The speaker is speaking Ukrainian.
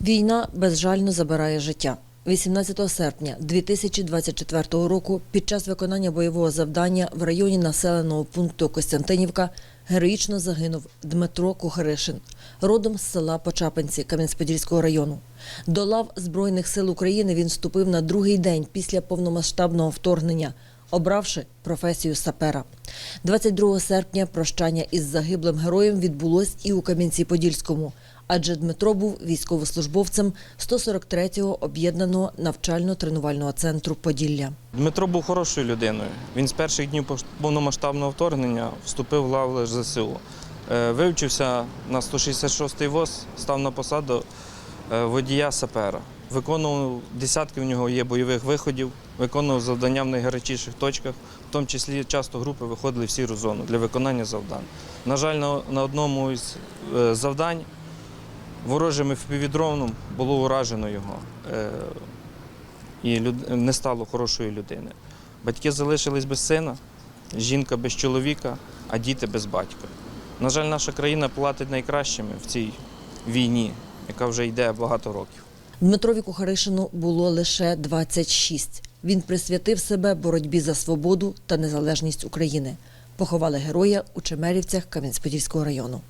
Війна безжально забирає життя. 18 серпня 2024 року під час виконання бойового завдання в районі населеного пункту Костянтинівка героїчно загинув Дмитро Кухаришин, родом з села Почапинці Кам'янець-Подільського району. До лав Збройних сил України він вступив на другий день після повномасштабного вторгнення, обравши професію сапера. 22 серпня прощання із загиблим героєм відбулось і у Кам'янці-Подільському, адже Дмитро був військовослужбовцем 143-го об'єднаного навчально-тренувального центру Поділля. Дмитро був хорошою людиною. Він з перших днів повномасштабного вторгнення вступив в лави ЗСУ. Е, Вивчився на 166-й ВОЗ, став на посаду е, водія сапера. Виконував десятки в нього є бойових виходів, виконував завдання в найгарячіших точках, в тому числі часто групи виходили в сіру зону для виконання завдань. На жаль, на, на одному із е, завдань ворожим впівдроном було уражено його. Е, і не стало хорошої людини. Батьки залишились без сина, жінка без чоловіка, а діти без батька. На жаль, наша країна платить найкращими в цій війні, яка вже йде багато років. Дмитрові Кухаришину було лише 26. Він присвятив себе боротьбі за свободу та незалежність України. Поховали героя у Чемерівцях Кам'янець-Подільського району.